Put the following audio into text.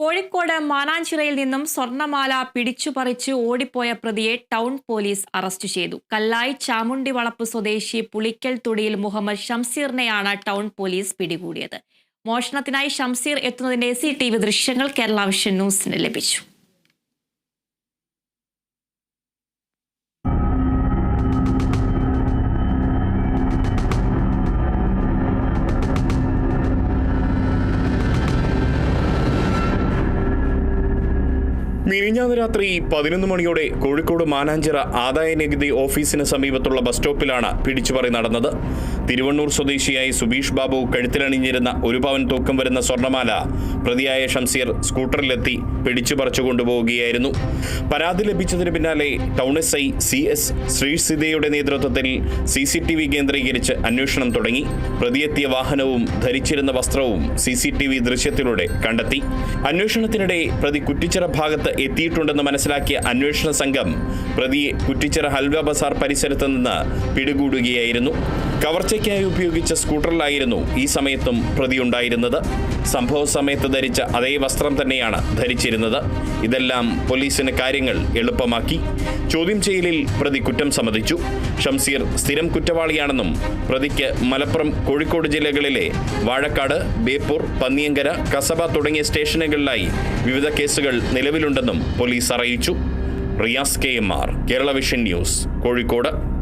കോഴിക്കോട് മാനാഞ്ചിറയിൽ നിന്നും സ്വർണമാല പിടിച്ചുപറിച്ച് ഓടിപ്പോയ പ്രതിയെ town police arrest ചെയ്തു. കല്ലായി ചാമുണ്ടി വളപ്പ് സ്വദേശി പുളിക്കൽ തുടിയിൽ മുഹമ്മദ് ഷംസീറിനെയാണ് ടൗൺ പോലീസ് പിടികൂടിയത്. മോഷണത്തിനായി ഷംസീർ എത്തുന്നതിന്റെ സി ടി വി ദൃശ്യങ്ങൾ കേരള വിഷൻ ന്യൂസിന് ലഭിച്ചു. മിനിഞ്ഞാന്ന് രാത്രി പതിനൊന്ന് മണിയോടെ കോഴിക്കോട് മാനാഞ്ചിറ ആദായ നികുതി ഓഫീസിന് സമീപത്തുള്ള ബസ് സ്റ്റോപ്പിലാണ് പിടിച്ചുപറി നടന്നത്. തിരുവണ്ണൂർ സ്വദേശിയായ സുബീഷ് ബാബു കഴുത്തിലണിഞ്ഞിരുന്ന ഒരു പവൻ തൂക്കം വരുന്ന സ്വർണമാല പ്രതിയായ ഷംസീർ സ്കൂട്ടറിലെത്തി പിടിച്ചുപറിച്ചു കൊണ്ടുപോവുകയായിരുന്നു. പരാതി ലഭിച്ചതിന് പിന്നാലെ town S I C S ശ്രീസിതയുടെ നേതൃത്വത്തിൽ സി സി ടി വി കേന്ദ്രീകരിച്ച് അന്വേഷണം തുടങ്ങി. പ്രതിയെത്തിയ വാഹനവും ധരിച്ചിരുന്ന വസ്ത്രവും സി സി ടി വി ദൃശ്യത്തിലൂടെ കണ്ടെത്തി. അന്വേഷണത്തിനിടെ പ്രതി കുറ്റിച്ചിറ ഭാഗത്ത് എത്തിയിട്ടുണ്ടെന്ന് മനസ്സിലാക്കിയ അന്വേഷണ സംഘം പ്രതിയെ കുറ്റിച്ചിറ ഹൽവ ബസാർ പരിസരത്ത് നിന്ന് പിടികൂടുകയായിരുന്നു. കവർച്ചയ്ക്കായി ഉപയോഗിച്ച സ്കൂട്ടറിലായിരുന്നു ഈ സമയത്തും പ്രതി ഉണ്ടായിരുന്നത് സംഭവ സമയത്ത് ധരിച്ച അതേ വസ്ത്രം തന്നെയാണ് ധരിച്ചിരുന്നത്. ഇതെല്ലാം പോലീസിന് കാര്യങ്ങൾ എളുപ്പമാക്കി. ചോദ്യം ചെയ്യലിൽ പ്രതി കുറ്റം സമ്മതിച്ചു. ഷംസീർ സ്ഥിരം കുറ്റവാളിയാണെന്നും പ്രതിക്ക് മലപ്പുറം കോഴിക്കോട് ജില്ലകളിലെ വാഴക്കാട് ബേപ്പൂർ പന്നിയങ്കര കസബ തുടങ്ങിയ സ്റ്റേഷനുകളിലായി വിവിധ കേസുകൾ നിലവിലുണ്ടെന്നും പോലീസ് അറിയിച്ചു. Riyas K M R Kerala vision news Kozhikode.